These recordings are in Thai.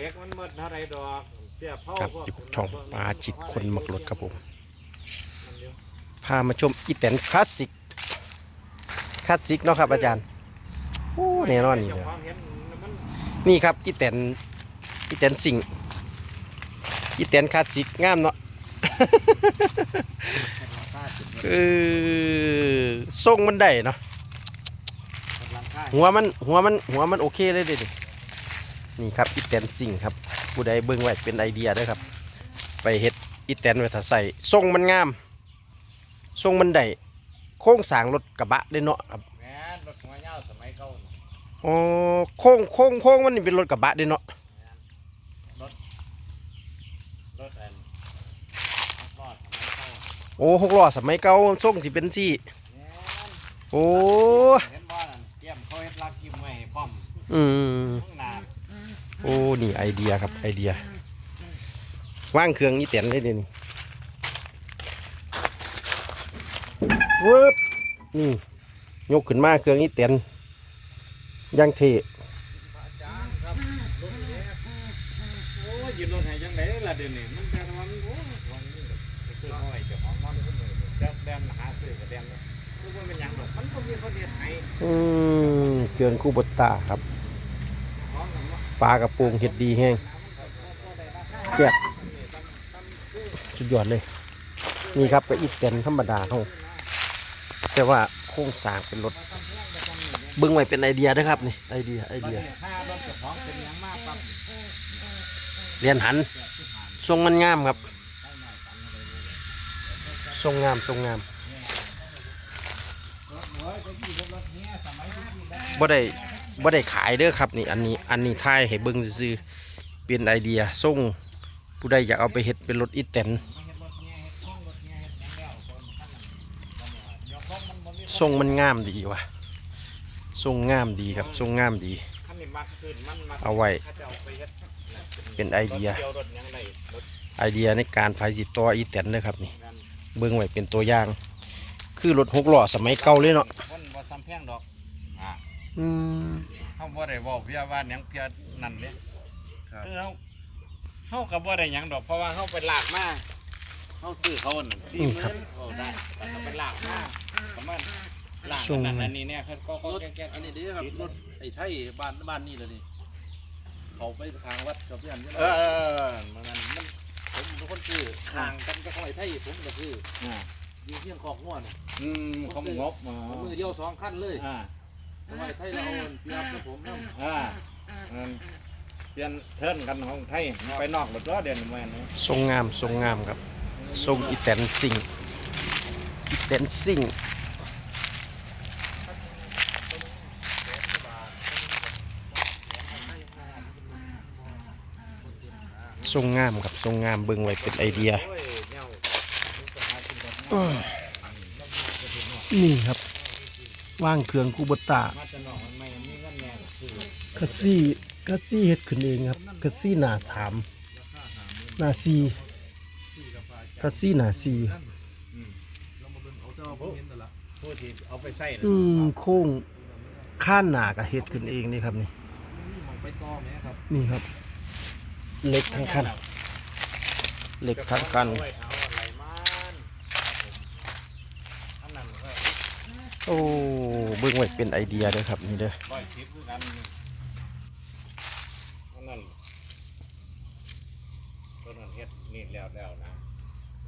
เล็กมันหมดเท่าไรดอกเสียเผาครับพวกอยู่กับช่องปลาจิตคนมักรถครับผม มันเดียวพามาชมอีแตนคลาสสิก คลาสสิกเนาะครับอาจารย์ โอ้แน่นอนนี่เจ้าเลยของเห็นมันนี่ครับอีแตนอีแตนสิงอีแตนคลาสสิกงามเนาะเออทรงมันได้เนาะ กำลังค่ายหัวมันหัวมันหัวมันโอเคเลยเด็ด นี่ครับอีแตนสิงครับผู้ใดเบิ่งไว้เป็นไอเดียเด้อครับ ไปเฮ็ดอีแตนไว้ถ้าใส่ทรงมันงามทรงมันได้โค้งสร้างรถกระบะได้เนาะครับแม่นรถหัวเงาสมัยเก่าน่ะอ๋อโค้งโค้งโค้งมันนี่เป็นรถกระบะได้เนาะรถอันรอดสมัยเก่าโอ้หกล้อสมัยเก่าทรงสิเป็นสี่แม่นโอ้เห็นบ่นั่นเตรียมเขาเฮ็ดรักกิมไว้ให้พร้อมอืม ข้างหน้า โอ้ นี่ไอเดียครับไอเดีย ว่างเครื่องนี่เต็นเลยเดี๋ยวนี้วึบนี่ ยกขึ้นมาเครื่องนี้เต็นยังเทยืนรถหายยังไดล่ะเดี๋ยวนี้มันแต่มันโอ้ยคือน้อเจ้าของมันเพิ่นเลยแดนหาซื้อก็แดนแล้วคือว่ามันยังดอกมันบ่มีคนเฮ็ดให้อืมเครื่องคูบตาครับ ปลากระโปรงเห็ดดีแห้งแจ็บสุดยอดเลย นี่ครับก็อีเต็นธรรมดาเขาแต่ว่าโครงสร้างเป็นรถเบิ้งไว้เป็นไอเดียนะครับนี่ไอเดียไอเดียเจ้าของเป็นหยังมากปั๊บเรียนหันทรงมันงามครับทรงงามทรงงามบ่ได้ บ่ได้ขายเด้อครับนี่อันนี้อันนี้ทายให้เบิ่งซื่อเป็นไอเดียทรงผู้ใดอยากเอาไปเฮ็ดเป็นรถอีแตนทรงมันงามดีว่ะทรงงามดีครับทรงงามดี เอาไว้ เป็นไอเดีย ไอเดียในการภายสิต่ออีแตนนะครับนี่ เบิ่งไว้เป็นตัวอย่าง คือรถหกล้อสมัยเก่าเลยเนาะ อกอ่าอืมเฮาบ่ได้เว้าเพียว่าหยังเพียนั่นเด้คือเฮาเฮาก็บ่ได้หยังดอกเพราะว่าเฮาไปลากมาเฮาซื้อเขานั่น40,000โอ้ได้แต่ก็ไปลากมาประมาณลากอันนั้นอันนี้เนี่ยเขาก็ก็แก๊กๆอันนี้เด้อครับรถไอ้ไทยบ้านบ้านนี่เลยนี่เขาไปทางวัดกับพี่อันใช่ไหมเออเออมันนั่นมันผมเป็นคนซื้อทางกันกับของไอ้ไทยผมก็คืออ่าอยู่เที่ยงคอกง่วนอืมเขางบมาผมมือเดียวสองขั้นเลย อ่า ทำไมไทยเราเอาเปรียบกับผมนะอ่าอันเปลี่ยนเทิร์นกันของไทยไปนอกหมดแล้วเดือนแม่นทรงงามทรงงามครับทรงอีแตนซิงอีแตนซิงทรงงามครับทรงงามเบิ่งไว้เป็นไอเดีย โอ้ยเนี่ยนี่ครับ ว่างเครื่องคูบตามาจะนอกมันไม่มีเงินแน่คือคัสซี่คัสซี่เฮ็ดขึ้นเองครับคัสซี่หนาสามหนาสี่คัสซี่หนาสี่ครับผู้ที่เอาไปใส่นะอืมโค้งข้านหนากับเฮ็ดขึ้นเองนี่ครับนี่มองไปต่อไหมครับนี่ครับเหล็กทั้งคันเหล็กทั้งคันเอาไว้เอาอะไรมันอันนั้นก็ โอ้เบิ่งไว้เป็นไอเดียเด้อครับนี่เด้อร้อยชิปคือกันอันนั้นตัวนั้นเฮ็ดนี่แล้วแล้วนะ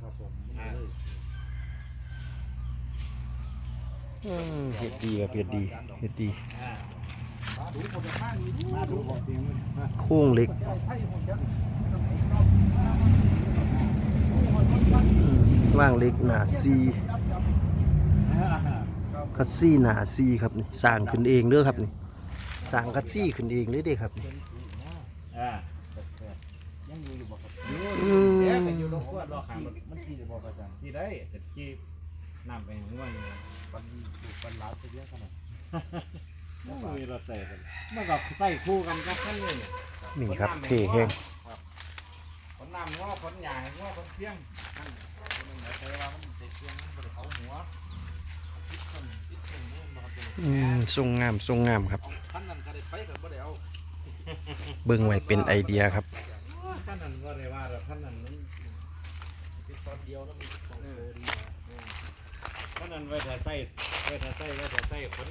ครับผมอ่าอืมเฮ็ดดีครับเฮ็ดดีเฮ็ดดีอ่าโค้งเหล็กอืมว่างเหล็กหนาซี คัสซี่หนาซีครับนี่สร้างขึ้นเองเด้อครับนี่สร้างคัสซี่ขึ้นเองเลยเด้อครับนี่อ่ายังอยู่อยู่บ่ครับอืมเดี๋ยวก็อยู่โรงครัวรอขางรถมันขี่บอกอาจารย์ที่ได้แต่ที่น้ำไปหัวนี่ปันดูปันล้านไปเยอะขนาดไม่มีรถใส่กันมันก็ใส่คู่กันกับขั้นนี้นี่ครับเท่แห้งคนน้ำงอคนใหญ่งอคนเพียงนั่นคนหนึ่งใส่ว่ามันเด็กเพียงมันเป็นเขาหัว อืมทรงงามทรงงามครับขั้นนั้นก็ได้ไปกับบ่ได้เอาเบิ่งไว้เป็นไอเดียครับท่านนั้นก็ได้ว่าท่านนั้นมันเป็นตอนเดียวแล้วมีสองโลดีนะท่านนั้นไว้แต่ใส่ไว้แต่ใส่ไว้แต่ใส่ขน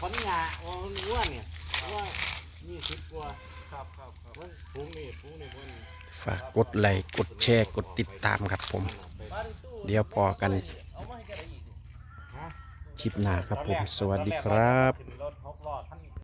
ขนหญ้าโอ้อ้วนเนี่ยว่านี่สิบกว่าครับครับครับมันพุงนี่พุงนี่มันฝากกดไลค์กดแชร์กดติดตามครับผมบ้านในตู้เดี๋ยวพอกัน เอามาให้แกได้อีกดิ คลิปหน้าครับผม สวัสดีครับ